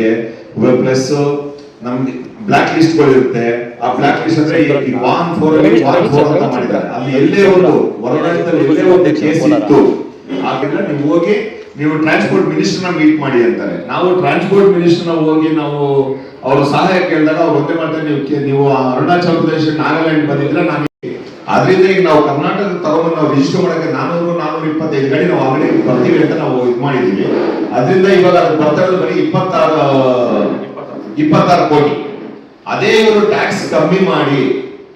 ಮಾಡೋದಕ್ಕೆ ಪ್ಲಸ್ ನಮ್ಗೆ block list ಇರುತ್ತೆ ಆ ಬ್ಲಾಕ್ ಲಿಸ್ಟ್ ಅಂದ್ರೆ ಈ ವಾನ್ ಫೋರ್ ವಾನ್ ಫೋರ್ ಅಂತ ಮಾಡಿದ್ದಾರೆ. ಅಲ್ಲಿ ಎಲ್ಲೇ ಒಂದು ಹೊರರಾಜ್ಯದಲ್ಲಿ ಎಲ್ಲೇ ಒಂದು ಕೇಸ್ ಇತ್ತು. ಹಾಗಿದ್ರೆ ನೀವು ಹೋಗಿ ನೀವು ಟ್ರಾನ್ಸ್ಪೋರ್ಟ್ ಮಿನಿಸ್ಟರ್ನ ಮೀಟ್ ಮಾಡಿ ಅಂತಾರೆ. ನಾವು ಟ್ರಾನ್ಸ್ಪೋರ್ಟ್ ಮಿನಿಸ್ಟರ್ನ ಹೋಗಿ ನಾವು ಅವ್ರ ಸಹಾಯ ಕೇಳಿದಾಗ ಅವ್ರು ಒಂದೇ ಮಾಡ್ತಾರೆ ನೀವು ನೀವು ಅರುಣಾಚಲ ಪ್ರದೇಶ ನಾಗಾಲ್ಯಾಂಡ್ ಬಂದಿದ್ರೆ ನಾನು ಅದರಿಂದ ಈಗ ನಾವು ಕರ್ನಾಟಕ ತಗೊಂಡು ನಾವು ರಿಜಿಸ್ಟರ್ ಮಾಡಕ್ಕೆ ನಾನೂರು ನಾನೂರ ಇಪ್ಪತ್ತೈದು ಗಾಡಿ ನಾವು ಆಲ್ರೆಡಿ ಬರ್ತೀವಿ ಅಂತ ನಾವು ಇದು ಮಾಡಿದೀವಿ ಅದರಿಂದ ಇವಾಗ ಅದು ಬರ್ತಾ ಇರೋದು ಬರೀ ಇಪ್ಪತ್ತಾರು ಇಪ್ಪತ್ತಾರು ಕೋಟಿ. ಅದೇ ಇವರು ಟ್ಯಾಕ್ಸ್ ಕಮ್ಮಿ ಮಾಡಿ,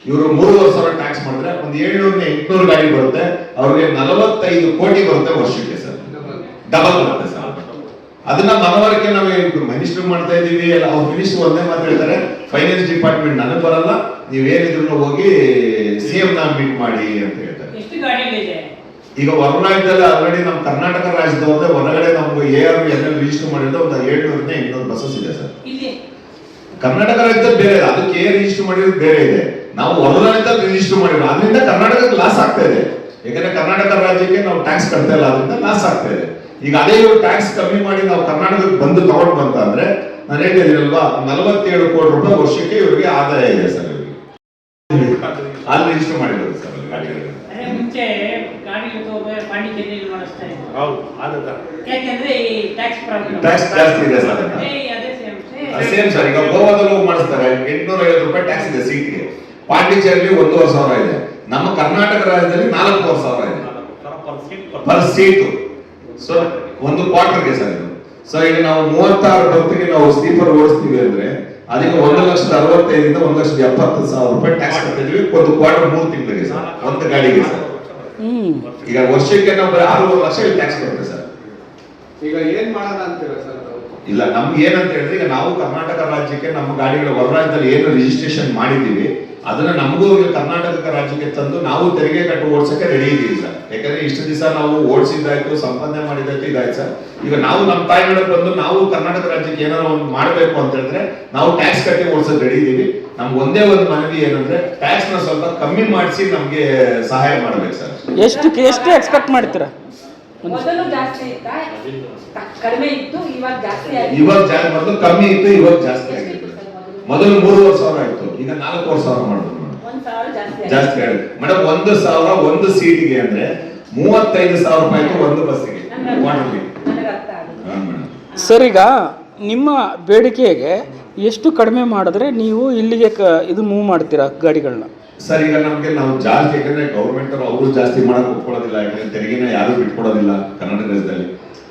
ಇವರು ಮೂರುವರೆ ಸಾವಿರ ಟ್ಯಾಕ್ಸ್ ಮಾಡಿದ್ರೆ ಒಂದು ಏಳ್ನೂರ ಎಂಟ್ನೂರು ಗಾಡಿ ಬರುತ್ತೆ. ಅವ್ರಿಗೆ ನಲವತ್ತೈದು ಕೋಟಿ ಬರುತ್ತೆ ವರ್ಷಕ್ಕೆ ಸರ್. ಡಬಲ್ ಬರುತ್ತೆ ಸರ್. ಅದನ್ನ ಮನವರಿಕೆ ನಾವು ಮಿನಿಸ್ಟರ್ ಮಾಡ್ತಾ ಇದೀವಿ ಎಲ್ಲ ಅವ್ರು ಮಿನಿಸ್ಟರ್ ಒಂದೇ ಮಾತು ಹೇಳ್ತಾರೆ. ಫೈನಾನ್ಸ್ ಡಿಪಾರ್ಟ್ಮೆಂಟ್ ನನಗೆ ಬರಲ್ಲ ನೀವೇನಿದ್ರು ಹೋಗಿ ಸಿ ಎಂ ನ ಮೀಟ್ ಮಾಡಿ ಅಂತ ಹೇಳ್ತಾರೆ. ಈಗ ಹೊರರಾಜ್ಯದಲ್ಲಿ ಆಲ್ರೆಡಿ ನಮ್ಮ ಕರ್ನಾಟಕ ರಾಜ್ಯದವ್ರದ್ದೇ ಹೊರಗಡೆ ನಮ್ಗೆ A R N L register ಮಾಡಿದ್ರೆ ಒಂದು ಏಳ್ನೂರಿಂದ ಇನ್ನೂರು ಬಸ್ಸಸ್ ಇದೆ ಸರ್. ಕರ್ನಾಟಕ ರಾಜ್ಯದಲ್ಲಿ ಬೇರೆ ಇದೆ. ಅದಕ್ಕೆ ಏನ್ ರಿಜಿಸ್ಟರ್ ಮಾಡಿರೋದು ಬೇರೆ ಇದೆ. ನಾವು ಹೊರ ರಾಜ್ಯದಲ್ಲಿ ರಿಜಿಸ್ಟರ್ ಮಾಡಿರೋ ಅದರಿಂದ ಕರ್ನಾಟಕಕ್ಕೆ ಲಾಸ್ ಆಗ್ತಾ ಇದೆ. ಯಾಕಂದ್ರೆ ಕರ್ನಾಟಕ ರಾಜ್ಯಕ್ಕೆ ನಾವು ಟ್ಯಾಕ್ಸ್ ಕಟ್ತಾ ಇಲ್ಲ. ಅದರಿಂದ ಲಾಸ್ ಆಗ್ತಾ ಇದೆ. ಈಗ ಅದೇ ಇವರು ಟ್ಯಾಕ್ಸ್ ಕಮ್ಮಿ ಮಾಡಿ ನಾವು ಕರ್ನಾಟಕಕ್ಕೆ ಬಂದು ತಗೊಂಡು ಬಂತ ಅಂದ್ರೆ ನಾನು ಹೇಳ್ತಿದ್ದೀನಲ್ವಾ ನಲವತ್ತೇಳು ಕೋಟಿ ರೂಪಾಯಿ ವರ್ಷಕ್ಕೆ ಇವರಿಗೆ ಆದಾಯ ಇದೆ ಸರ್ ಇವರಿಗೆ. ಅಲ್ಲಿ ರಿಜಿಸ್ಟರ್ ಮಾಡಿರೋದು ಸರ್. ಅಂದ್ರೆ ಮುಂಚೆ ಪಾಂಡಿಚೇರಿಯಲ್ಲಿ ಮಾಡಿಸ್ತಾ ಇದ್ರು. ಹೌದು ಆದ ಯಾಕೆಂದ್ರೆ ಈ ಟ್ಯಾಕ್ಸ್ ಪ್ರಾಬ್ಲಮ್ ಟ್ಯಾಕ್ಸ್ ಜಾಸ್ತಿ ಇದೆ ಸರ್. ಅದೇ ಸೇಮ್ ಸೇಮ್ ಸರ್ ಈಗ ಗೋವಾದಲ್ಲಿ ಹೋಗಿ ಮಾಡಿಸ್ತಾರೆ. ಎಂಟ್ನೂರ ಐವತ್ತು ರೂಪಾಯಿ ಟ್ಯಾಕ್ಸ್ ಇದೆ ಸೀಟ್ಗೆ. ಒಂದೂವರೆ ಸಾವಿರ ಇದೆ. ನಮ್ಮ ಕರ್ನಾಟಕ ರಾಜ್ಯದಲ್ಲಿ ನಾಲ್ಕೂವರೆ ಸಾವಿರ ಇದೆ. ಪರ್ ಸೀಟು ಸೊ ಒಂದು ಕ್ವಾರ್ಟರ್ಗೆ ಸರ್ ಇದು. ಸೊ ಈಗ ನಾವು ಮೂವತ್ತಾರು ಹೊತ್ತಿಗೆ ನಾವು ಸ್ಲೀಪರ್ ಓಡಿಸ್ತೀವಿ ಅಂದ್ರೆ ಅದಕ್ಕೆ ಒಂದು ಲಕ್ಷದ ಅರವತ್ತೈದರಿಂದ ಒಂದು ಲಕ್ಷದ ಎಪ್ಪತ್ತು ಸಾವಿರ ರೂಪಾಯಿ ಟ್ಯಾಕ್ಸ್ ಕಟ್ಟಿದ್ವಿ ಒಂದು ಕ್ವಾರ್ಟರ್ ಮೂರು ತಿಂಗಳಿಗೆ ಸರ್. ಒಂದು ಗಾಡಿಗೆ ಸರ್. ಈಗ ವರ್ಷಕ್ಕೆ ನಾವು ಬರೀ ಆರೂವರೆ ಲಕ್ಷ ಟ್ಯಾಕ್ಸ್ ಕಟ್ಟಿದೆ ಸರ್. ಈಗ ಏನ್ ಮಾಡೋಣ ಅಂತೀರಾ ಸರ್? ಇಲ್ಲ ನಮ್ಗೆ ಏನಂತ ಹೇಳಿದ್ರೆ ಈಗ ನಾವು ಕರ್ನಾಟಕ ರಾಜ್ಯಕ್ಕೆ ನಮ್ಮ ಗಾಡಿಗಳ ಹೊರ ರಾಜ್ಯದಲ್ಲಿ ಏನು ರಿಜಿಸ್ಟ್ರೇಷನ್ ಮಾಡಿದೀವಿ ಅದನ್ನ ನಮಗೂ ಕರ್ನಾಟಕ ರಾಜ್ಯಕ್ಕೆ ತಂದು ನಾವು ತೆರಿಗೆ ಕಟ್ಟು ಓಡಿಸಕ್ಕೆ ರೆಡಿ ಇದೀವಿ ಸರ್. ಯಾಕಂದ್ರೆ ಇಷ್ಟು ದಿವಸ ನಾವು ಓಡಿಸಿದ್ದಾಯ್ತು ಸಂಪಾದನೆ ಮಾಡಿದ್ದಾಯ್ತು ಇದಾಯ್ತು ಸರ್. ಈಗ ನಾವು ನಮ್ಮ ತಾಯಿಗಳಿಗೆ ಬಂದು ನಾವು ಕರ್ನಾಟಕ ರಾಜ್ಯಕ್ಕೆ ಏನಾದ್ರು ಒಂದು ಮಾಡಬೇಕು ಅಂತ ಹೇಳಿದ್ರೆ ನಾವು ಟ್ಯಾಕ್ಸ್ ಕಟ್ಟಿ ಓಡಿಸೋದು ರೆಡಿ ಇದೀವಿ. ನಮ್ಗೆ ಒಂದೇ ಒಂದು ಮನವಿ ಏನಂದ್ರೆ ಟ್ಯಾಕ್ಸ್ನ ಸ್ವಲ್ಪ ಕಮ್ಮಿ ಮಾಡಿಸಿ ನಮ್ಗೆ ಸಹಾಯ ಮಾಡ್ಬೇಕು ಸರ್. ಎಷ್ಟು ಎಷ್ಟು ಎಕ್ಸ್ಪೆಕ್ಟ್ ಮಾಡ್ತೀರಾ? ಮೊದಲು ಜಾಸ್ತಿ ಇತ್ತ? ಕಡಿಮೆ ಇತ್ತು ಇವಾಗ ಜಾಸ್ತಿ ಇವಾಗ ಕಮ್ಮಿ ಇತ್ತು ಇವಾಗ ಜಾಸ್ತಿ ಮೊದಲು? ಮೂರುವರೆ ಸಾವಿರ ಆಯ್ತು. ಈಗ ನಾಲ್ಕೂವರೆ ಸಾವಿರ ಮಾಡಿದ್ರು ಸಾವಿರ ಜಾಸ್ತಿ ಜಾಸ್ತಿ ಆಗಿದೆ. ಮೇಡಮ್ ಒಂದು ಸಾವಿರ ಒಂದು ಸೀಟಿಗೆ ಅಂದ್ರೆ ಮೂವತ್ತೈದು ಸಾವಿರ ರೂಪಾಯಿ ಆಯ್ತು ಒಂದು ಬಸ್ಸಿಗೆ. ಸರ್ ಈಗ ನಿಮ್ಮ ಬೇಡಿಕೆಗೆ ಎಷ್ಟು ಕಡಿಮೆ ಮಾಡಿದ್ರೆ ನೀವು ಇಲ್ಲಿಗೆ ಕ ಇದು ಮೂವ್ ಮಾಡ್ತೀರಾ ಗಾಡಿಗಳನ್ನ? ಸರ್ ಈಗ ನಮ್ಗೆ ನಾವು ಜಾಸ್ತಿ ಯಾಕಂದ್ರೆ ಗೌರ್ಮೆಂಟ್ ಅವರು ಜಾಸ್ತಿ ಮಾಡಕ್ ಒಪ್ಕೊಳ್ಳೋದಿಲ್ಲ ಯಾಕಂದ್ರೆ ತೆರಿಗೆನ ಯಾರು ಬಿಟ್ಕೊಡೋದಿಲ್ಲ ಕರ್ನಾಟಕ ರಾಜ್ಯದಲ್ಲಿ.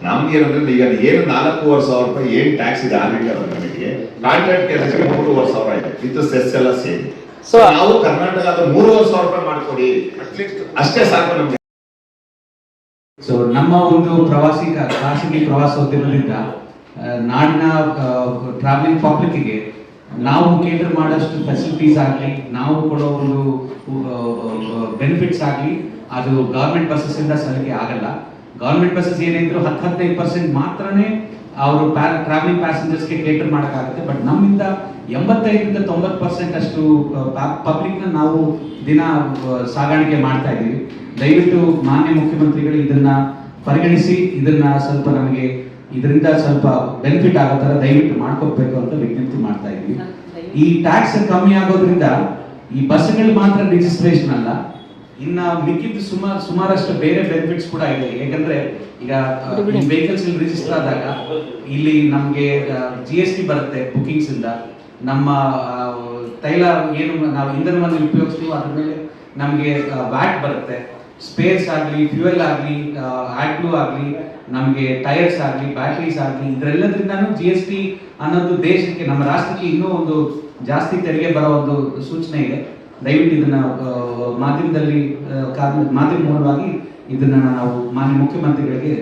ನಮ್ಗೆ ಏನಂದ್ರೆ ಈಗ ಏನು ನಾಲ್ಕೂವರೆ ಸಾವಿರ ರೂಪಾಯಿ ಏನ್ ಟ್ಯಾಕ್ಸ್ ಇದೆ ಇಂಡಿಯಾ ನಮಗೆ ಕಾಂಟ್ರಾಕ್ಟ್ ಕೆಲಸಕ್ಕೆ ಮೂರುವರೆ ಸಾವಿರ ಇದೆ. ಇದು ಸೆಸ್ ಎಲ್ಲ ಸೇರಿ. ಸೊ ನಾವು ಕರ್ನಾಟಕ ಅದು ಮೂರುವರೆ ಸಾವಿರ ರೂಪಾಯಿ ಮಾಡ್ಕೊಡಿ. ಅಷ್ಟೇ ಸಾಕು ನಮ್ಗೆ. ಸೊ ನಮ್ಮ ಒಂದು ಪ್ರವಾಸಿ ಖಾಸಗಿ ಪ್ರವಾಸೋದ್ಯಮದಿಂದ ನಾಡಿನ ಟ್ರಾವೆಲಿಂಗ್ ಪಬ್ಲಿಕ್ಗೆ ನಾವು ಕೇಟರ್ ಮಾಡೋಷ್ಟು ಫೆಸಿಲಿಟೀಸ್ ಆಗಲಿ ನಾವು ಕೊಡೋ ಒಂದು ಬೆನಿಫಿಟ್ಸ್ ಆಗಲಿ ಅದು ಗೌರ್ಮೆಂಟ್ ಬಸ್ಸಸ್ಸಿಂದ ಸಲಿಗೆ ಆಗಲ್ಲ. ಗೌರ್ಮೆಂಟ್ ಬಸ್ಸಸ್ ಏನಿದ್ರು ಹತ್ತು, ಹದಿನೈದು ಪರ್ಸೆಂಟ್ ಮಾತ್ರನೇ ಅವರು ಟ್ರಾವೆಲಿಂಗ್ ಪ್ಯಾಸೆಂಜರ್ಸ್ಗೆ ಕೇಟರ್ ಮಾಡೋಕ್ಕಾಗುತ್ತೆ. ಬಟ್ ನಮ್ಮಿಂದ ಎಂಬತ್ತೈದರಿಂದ ತೊಂಬತ್ತು ಪರ್ಸೆಂಟ್ ಅಷ್ಟು ಪಬ್ಲಿಕ್ನ ನಾವು ದಿನ ಸಾಗಾಣಿಕೆ ಮಾಡ್ತಾ ಇದ್ದೀವಿ. ದಯವಿಟ್ಟು ಮಾನ್ಯ ಮುಖ್ಯಮಂತ್ರಿಗಳು ಇದನ್ನ ಪರಿಗಣಿಸಿ, ಇದನ್ನ ಸ್ವಲ್ಪ ನಮಗೆ ಇದರಿಂದ ಸ್ವಲ್ಪ ಬೆನಿಫಿಟ್ ಆಗೋ ಥರ ದಯವಿಟ್ಟು ಮಾಡ್ಕೋಬೇಕು ಅಂತ ವಿಜ್ಞಪ್ತಿ ಮಾಡ್ತಾ ಇದ್ದೀವಿ. ಈ ಟ್ಯಾಕ್ಸ್ ಕಮ್ಮಿ ಆಗೋದ್ರಿಂದ ಈ ಬಸ್ಗಳು ಮಾತ್ರ ರಿಜಿಸ್ಟ್ರೇಷನ್ ಅಲ್ಲ. ಇನ್ನ ಮಿಕ್ಕಿದ್ದು ಸುಮಾರು ಸುಮಾರಷ್ಟು ಬೇರೆ ಬೆನಿಫಿಟ್ಸ್ ಕೂಡ ಇದೆ. ಯಾಕಂದ್ರೆ ಈಗ ವೆಹಿಕಲ್ಸ್ ಇಲ್ಲಿ ರಿಜಿಸ್ಟರ್ ಆದಾಗ ಇಲ್ಲಿ ನಮಗೆ ಜಿ ಎಸ್ ಟಿ ಬರುತ್ತೆ ಬುಕಿಂಗ್ಸ್ ಇಂದ. ನಮ್ಮ ತೈಲ ಏನು ನಾವು ಇಂಧನವನ್ನು ಉಪಯೋಗಿಸ್ತೀವೋ ಅದ್ರ ಮೇಲೆ ನಮಗೆ ವ್ಯಾಟ್ ಬರುತ್ತೆ. ಸ್ಪೇಸ್ ಆಗಲಿ ಫ್ಯೂಯಲ್ ಆಗಲಿ ಆಟ್ಲು ಆಗಲಿ ನಮಗೆ ಟೈರ್ಸ್ ಆಗಲಿ ಬ್ಯಾಟ್ರೀಸ್ ಆಗಲಿ ಇದರೆಲ್ಲದ್ರಿಂದಾನು ಜಿ ಎಸ್ ಟಿ ಅನ್ನೋದು ದೇಶಕ್ಕೆ ನಮ್ಮ ರಾಷ್ಟ್ರಕ್ಕೆ ಇನ್ನೂ ಒಂದು ಜಾಸ್ತಿ ತೆರಿಗೆ ಬರೋ ಒಂದು ಸೂಚನೆ ಇದೆ. ದಯವಿಟ್ಟು ಇದನ್ನ ಮಾಧ್ಯಮದಲ್ಲಿ ಮಾಧ್ಯಮ ಮೂಲವಾಗಿ ಇದನ್ನ ನಾವು ಮಾನ್ಯ ಮುಖ್ಯಮಂತ್ರಿಗಳಿಗೆ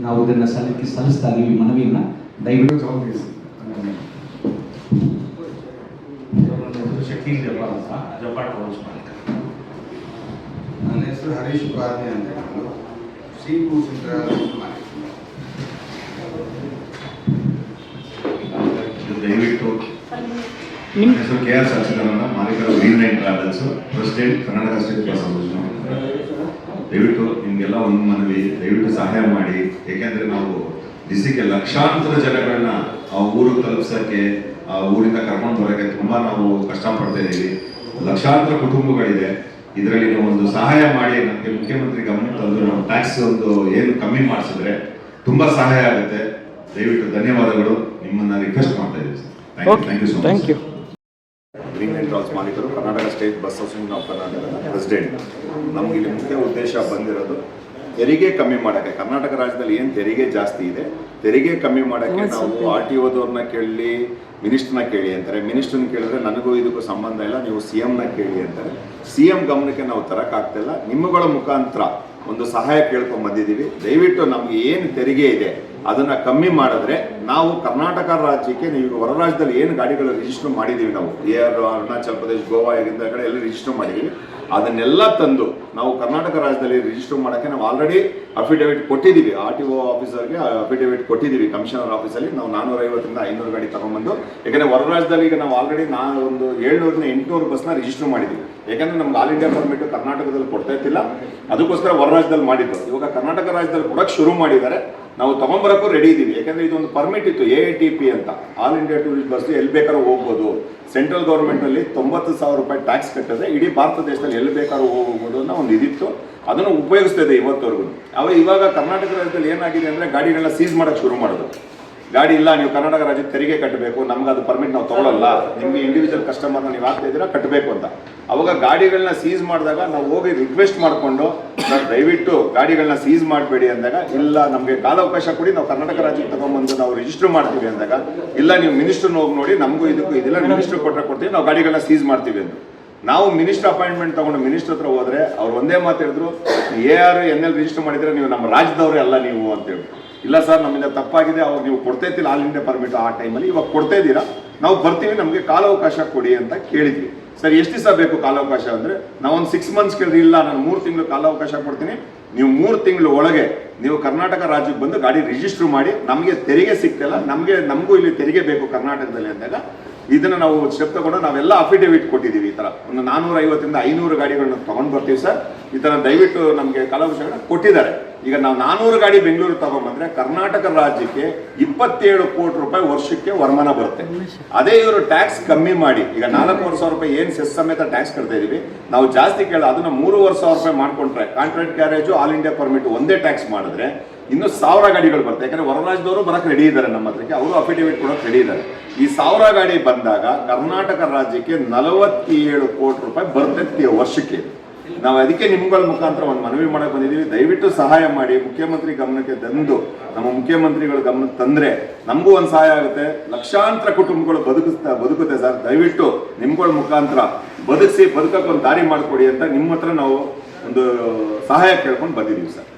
ನಾವು ಇದನ್ನ ಸಲ್ಲಿಕೆ ಸಲ್ಲಿಸ್ತಾ ಇದೀವಿ ಮನವಿಯನ್ನ. ದಯವಿಟ್ಟು ಶಕೀಲ್ ಜಬ್ಬಾರ್ ಅಂತ ಜಬ್ಬಾಟ್ ಟ್ರಾವೆಲ್ಸ್ ಮಾಲೀಕ ನನ್ನ ಹೆಸರು ಹರೀಶ್ ಉಪಾಧ್ಯ ಅಂತ ನಾನು ಸಿ ಭೂಷಣ್ ಟ್ರಾವೆಲ್ಸ್ ಮಾಲೀಕ. ದಯವಿಟ್ಟು ನಿಮ್ಮ ಹೆಸರು K R green line travels president Kannada bus association ದಯವಿಟ್ಟು ನಿಮ್ಗೆಲ್ಲ ಒಂದು ಮನವಿ ದಯವಿಟ್ಟು ಸಹಾಯ ಮಾಡಿ. ಏಕೆಂದ್ರೆ ನಾವು ಡಿಸ್ಟಿಕ್ಗೆ ಲಕ್ಷಾಂತರ ಜನಗಳನ್ನ ಆ ಊರಿಗೆ ತಲುಪಿಸೋಕ್ಕೆ ಆ ಊರಿಂದ ಕರ್ಕೊಂಡು ಬರೋಕ್ಕೆ ತುಂಬಾ ನಾವು ಕಷ್ಟ ಪಡ್ತಾ ಇದ್ದೀವಿ ಲಕ್ಷಾಂತರ ಕುಟುಂಬಗಳಿದೆ. ಇದರಲ್ಲಿ ನೀವು ಒಂದು ಸಹಾಯ ಮಾಡಿ. ನಮಗೆ ಮುಖ್ಯಮಂತ್ರಿ ಗಮನ ತಂದು ನಾವು ಟ್ಯಾಕ್ಸ್ ಒಂದು ಏನು ಕಮ್ಮಿ ಮಾಡಿಸಿದ್ರೆ ತುಂಬಾ ಸಹಾಯ ಆಗುತ್ತೆ. ದಯವಿಟ್ಟು ಧನ್ಯವಾದಗಳು. ನಿಮ್ಮನ್ನ ರಿಕ್ವೆಸ್ಟ್ ಮಾಡ್ತಾ ಇದ್ದೀವಿ thank you so thank you and ಮಾಲೀಕರು Karnataka state bus association of ಕರ್ನಾಟಕದ ಪ್ರೆಸಿಡೆಂಟ್ ನಮ್ಗೆ ಇಲ್ಲಿ ಮುಖ್ಯ ಉದ್ದೇಶ ಬಂದಿರೋದು ತೆರಿಗೆ ಕಮ್ಮಿ ಮಾಡೋಕ್ಕೆ. ಕರ್ನಾಟಕ ರಾಜ್ಯದಲ್ಲಿ ಏನು ತೆರಿಗೆ ಜಾಸ್ತಿ ಇದೆ ತೆರಿಗೆ ಕಮ್ಮಿ ಮಾಡೋಕ್ಕೆ ನಾವು ಆರ್ ಟಿ ಓದವ್ರನ್ನ ಕೇಳಿ ಮಿನಿಸ್ಟರ್ನ ಕೇಳಿ ಅಂತಾರೆ. ಮಿನಿಸ್ಟರ್ನ ಕೇಳಿದ್ರೆ ನನಗೂ ಇದಕ್ಕೂ ಸಂಬಂಧ ಇಲ್ಲ ನೀವು ಸಿ ಎಮ್ನ ಕೇಳಿ ಅಂತಾರೆ. ಸಿ ಎಂ ಗಮನಕ್ಕೆ ನಾವು ತರೋಕ್ಕಾಗ್ತಿಲ್ಲ ನಿಮ್ಮಗಳ ಮುಖಾಂತರ ಒಂದು ಸಹಾಯ ಕೇಳ್ಕೊಂಡ್ ಬಂದಿದ್ದೀವಿ. ದಯವಿಟ್ಟು ನಮಗೆ ಏನು ತೆರಿಗೆ ಇದೆ ಅದನ್ನ ಕಮ್ಮಿ ಮಾಡಿದ್ರೆ ನಾವು ಕರ್ನಾಟಕ ರಾಜ್ಯಕ್ಕೆ ನೀವು ಹೊರ ರಾಜ್ಯದಲ್ಲಿ ಏನು ಗಾಡಿಗಳು ರಿಜಿಸ್ಟರ್ ಮಾಡಿದ್ದೀವಿ ನಾವು. ಆರ್ ಅರುಣಾಚಲ್ ಪ್ರದೇಶ್ ಗೋವಾ ಇರಿಂದ ಕಡೆ ಎಲ್ಲ ರಿಜಿಸ್ಟರ್ ಮಾಡಿದ್ದೀವಿ. ಅದನ್ನೆಲ್ಲ ತಂದು ನಾವು ಕರ್ನಾಟಕ ರಾಜ್ಯದಲ್ಲಿ ರಿಜಿಸ್ಟರ್ ಮಾಡೋಕ್ಕೆ ನಾವು ಆಲ್ರೆಡಿ ಅಫಿಡೇವಿಟ್ ಕೊಟ್ಟಿದ್ದೀವಿ. ಆರ್ ಟಿ ಒ ಆಫೀಸರ್ಗೆ ಅಫಿಡೇವಿಟ್ ಕೊಟ್ಟಿದ್ದೀವಿ. ಕಮಿಷನರ್ ಆಫೀಸಲ್ಲಿ ನಾವು ನಾನೂರ ಐವತ್ತರಿಂದ ಐನೂರು ಗಾಡಿ ತಗೊಂಡ್ಬಂದು. ಏಕೆಂದರೆ ಹೊರ ರಾಜ್ಯದಲ್ಲಿ ಈಗ ನಾವು ಆಲ್ರೆಡಿ ನಾ ಒಂದು ಏಳ್ನೂರಿಂದ ಎಂಟುನೂರು ಬಸ್ನ ರಿಜಿಸ್ಟರ್ ಮಾಡಿದ್ದೀವಿ. ಯಾಕಂದರೆ ನಮ್ಗೆ ಆಲ್ ಇಂಡಿಯಾ ಪರ್ಮಿಟ್ ಕರ್ನಾಟಕದಲ್ಲಿ ಕೊಡ್ತಾ ಇರ್ತಿಲ್ಲ. ಅದಕ್ಕೋಸ್ಕರ ಹೊರ ರಾಜ್ಯದಲ್ಲಿ ಮಾಡಿದ್ದು. ಇವಾಗ ಕರ್ನಾಟಕ ರಾಜ್ಯದಲ್ಲಿ ಕೊಡೋಕ್ಕೆ ಶುರು ಮಾಡಿದ್ದಾರೆ. ನಾವು ತಗೊಂಬರಕ್ಕೂ ರೆಡಿ ಇದ್ದೀವಿ ಯಾಕಂದ್ರೆ ಇದೊಂದು ಪರ್ಮಿಟ್ ಇತ್ತು ಎ ಟಿ ಪಿ ಅಂತ. ಆಲ್ ಇಂಡಿಯಾ ಟೂರಿಸ್ಟ್ ಬಸ್ ಎಲ್ಲಿ ಬೇಕಾದ್ರೂ ಹೋಗ್ಬೋದು. ಸೆಂಟ್ರಲ್ ಗೌರ್ಮೆಂಟಲ್ಲಿ ತೊಂಬತ್ತು ಸಾವಿರ ರೂಪಾಯಿ ಟ್ಯಾಕ್ಸ್ ಕಟ್ಟಿದ್ರೆ ಇಡೀ ಭಾರತ ದೇಶದಲ್ಲಿ ಎಲ್ಲಿ ಬೇಕಾದ್ರೂ ಹೋಗ್ಬೋದು ಅನ್ನೋ ಒಂದು ಇದಿತ್ತು. ಅದನ್ನು ಉಪಯೋಗಿಸ್ತಾ ಇದೆ ಇವತ್ತವರೆಗೂ. ಅವಾಗ ಇವಾಗ ಕರ್ನಾಟಕ ರಾಜ್ಯದಲ್ಲಿ ಏನಾಗಿದೆ ಅಂದರೆ ಗಾಡಿಗಳನ್ನ ಸೀಸ್ ಮಾಡೋಕ್ಕೆ ಶುರು ಮಾಡೋದು ಗಾಡಿ ಇಲ್ಲ, ನೀವು ಕರ್ನಾಟಕ ರಾಜ್ಯಕ್ಕೆ ತೆರಿಗೆ ಕಟ್ಟಬೇಕು, ನಮ್ಗೆ ಅದು ಪರ್ಮಿಟ್ ನಾವು ತಗೊಳ್ಳಲ್ಲ ನಿಮಗೆ ಇಂಡಿವಿಜುವಲ್ ಕಸ್ಟಮರ್ನ ನೀವು ಆಗ್ತಾ ಇದ್ದೀರಾ, ಕಟ್ಟಬೇಕು ಅಂತ. ಅವಾಗ ಗಾಡಿಗಳನ್ನ ಸೀಸ್ ಮಾಡಿದಾಗ ನಾವು ಹೋಗಿ ರಿಕ್ವೆಸ್ಟ್ ಮಾಡಿಕೊಂಡು, ಸರ್, ದಯವಿಟ್ಟು ಗಾಡಿಗಳನ್ನ ಸೀಸ್ ಮಾಡಬೇಡಿ ಅಂದಾಗ, ಇಲ್ಲ, ನಮಗೆ ಕಾಲಾವಕಾಶ ಕೊಡಿ, ನಾವು ಕರ್ನಾಟಕ ರಾಜ್ಯಕ್ಕೆ ತಗೊಂಡ್ಬಂದು ನಾವು ರಿಜಿಸ್ಟರ್ ಮಾಡ್ತೀವಿ ಅಂದಾಗ, ಇಲ್ಲ, ನೀವು ಮಿನಿಸ್ಟರ್ನ ಹೋಗಿ ನೋಡಿ, ನಮಗೂ ಇದಕ್ಕೂ ಇದೆಲ್ಲ ಮಿನಿಸ್ಟರ್ ಕೊಟ್ಟರೆ ಕೊಡ್ತೀವಿ, ನಾವು ಗಾಡಿಗಳನ್ನ ಸೀಸ್ ಮಾಡ್ತೀವಿ ಅಂತ ನಾವು ಮಿನಿಸ್ಟರ್ ಅಪಾಯಿಂಟ್ಮೆಂಟ್ ತಗೊಂಡು ಮಿನಿಸ್ಟರ್ ಹತ್ರ ಹೋದ್ರೆ, ಅವ್ರು ಒಂದೇ ಮಾತು ಹೇಳಿದ್ರು A R N L register ಮಾಡಿದ್ರೆ ನೀವು ನಮ್ಮ ರಾಜ್ಯದವರೇ ಅಲ್ಲ ನೀವು ಅಂತೇಳಿ ಇಲ್ಲ ಸರ್, ನಮ್ಮಿಂದ ತಪ್ಪಾಗಿದೆ, ಅವಾಗ ನೀವು ಕೊಡ್ತಾ ಇದ್ದಿಲ್ಲ ಆಲ್ ಇಂಡಿಯಾ ಪರ್ಮಿಟ್ ಆ ಟೈಮಲ್ಲಿ ಇವಾಗ ಕೊಡ್ತಾ ಇದ್ದೀರಾ, ನಾವು ಬರ್ತೀವಿ, ನಮಗೆ ಕಾಲಾವಕಾಶ ಕೊಡಿ ಅಂತ ಕೇಳಿದ್ವಿ. ಸರ್, ಎಷ್ಟು ದಿವಸ ಬೇಕು ಕಾಲಾವಕಾಶ ಅಂದರೆ? ನಾವೊಂದು ಸಿಕ್ಸ್ ಮಂತ್ಸ್ ಕೇಳಿದ್ರೆ ಇಲ್ಲ, ನಾನು ಮೂರು ತಿಂಗಳು ಕಾಲಾವಕಾಶ ಕೊಡ್ತೀನಿ. ನೀವು ಮೂರು ತಿಂಗಳು ಒಳಗೆ, ನೀವು ಕರ್ನಾಟಕ ರಾಜ್ಯಕ್ಕೆ ಬಂದು ಗಾಡಿ ರಿಜಿಸ್ಟರ್ ಮಾಡಿ, ನಮಗೆ ತೆರಿಗೆ ಸಿಗ್ತಿಲ್ಲ ನಮಗೆ, ನಮಗೂ ಇಲ್ಲಿ ತೆರಿಗೆ ಬೇಕು ಕರ್ನಾಟಕದಲ್ಲಿ ಅಂದಾಗ ಇದನ್ನ ನಾವು ಸ್ಟೆಪ್ ತಗೊಂಡು ನಾವೆಲ್ಲ ಅಫಿಡೇವಿಟ್ ಕೊಟ್ಟಿದ್ದೀವಿ ಈ ಥರ ಒಂದು ನಾನ್ನೂರ ಐವತ್ತರಿಂದ ಐನೂರು ಗಾಡಿಗಳನ್ನ ತಗೊಂಡು ಬರ್ತೀವಿ ಸರ್. ಈ ಥರ ದಯವಿಟ್ಟು ನಮಗೆ ಕಲಾವಶಗಳನ್ನ ಕೊಟ್ಟಿದ್ದಾರೆ. ಈಗ ನಾವು ನಾನ್ನೂರು ಗಾಡಿ ಬೆಂಗಳೂರು ತಗೊಂಡ್ಬಂದ್ರೆ ಕರ್ನಾಟಕ ರಾಜ್ಯಕ್ಕೆ ಇಪ್ಪತ್ತೇಳು ಕೋಟಿ ರೂಪಾಯಿ ವರ್ಷಕ್ಕೆ ವರಮಾನ ಬರುತ್ತೆ. ಅದೇ ಇವರು ಟ್ಯಾಕ್ಸ್ ಕಮ್ಮಿ ಮಾಡಿ, ಈಗ ನಾಲ್ಕೂವರೆ ಸಾವಿರ ರೂಪಾಯಿ ಏನು ಸೆಸ್ ಸಮೇತ ಟ್ಯಾಕ್ಸ್ ಕಟ್ತಾ ಇದೀವಿ, ನಾವು ಜಾಸ್ತಿ ಕೇಳ ಅದನ್ನ ಮೂರುವರೆ ಸಾವಿರ ರೂಪಾಯಿ ಮಾಡ್ಕೊಂಡ್ರೆ contract garage all India permit ಒಂದೇ ಟ್ಯಾಕ್ಸ್ ಮಾಡಿದ್ರೆ ಇನ್ನು ಸಾವಿರ ಗಾಡಿಗಳು ಬರ್ತವೆ ಯಾಕಂದ್ರೆ ಹೊರ ರಾಜ್ಯದವರು ಬರಕ್ಕೆ ರೆಡಿ ಇದ್ದಾರೆ ನಮ್ಮ ಹತ್ರಕ್ಕೆ. ಅವರು ಅಫಿಡೇವಿಟ್ ಕೊಡೋಕೆ ರೆಡಿ ಇದ್ದಾರೆ ಈ ಸಾವಿರ ಗಾಡಿ ಬಂದಾಗ ಕರ್ನಾಟಕ ರಾಜ್ಯಕ್ಕೆ ನಲವತ್ತೇಳು ಕೋಟಿ ರೂಪಾಯಿ ಬರ್ತೈತಿ ವರ್ಷಕ್ಕೆ. ನಾವು ಅದಕ್ಕೆ ನಿಮ್ಗಳ ಮುಖಾಂತರ ಒಂದು ಮನವಿ ಮಾಡಕ್ ಬಂದಿದ್ದೀವಿ ದಯವಿಟ್ಟು ಸಹಾಯ ಮಾಡಿ. ಮುಖ್ಯಮಂತ್ರಿ ಗಮನಕ್ಕೆ ತಂದು ನಮ್ಮ ಮುಖ್ಯಮಂತ್ರಿಗಳ ಗಮನಕ್ಕೆ ತಂದ್ರೆ ನಮಗೂ ಒಂದು ಸಹಾಯ ಆಗುತ್ತೆ. ಲಕ್ಷಾಂತರ ಕುಟುಂಬಗಳು ಬದುಕಿಸ್ತಾ ಬದುಕುತ್ತೆ ಸರ್. ದಯವಿಟ್ಟು ನಿಮ್ಗಳ ಮುಖಾಂತರ ಬದುಕಿಸಿ ಬದುಕಕ್ಕೆ ಒಂದು ದಾರಿ ಮಾಡಿಕೊಡಿ ಅಂತ ನಿಮ್ಮ ಹತ್ರ ನಾವು ಒಂದು ಸಹಾಯ ಕೇಳ್ಕೊಂಡು ಬಂದಿದ್ದೀವಿ ಸರ್.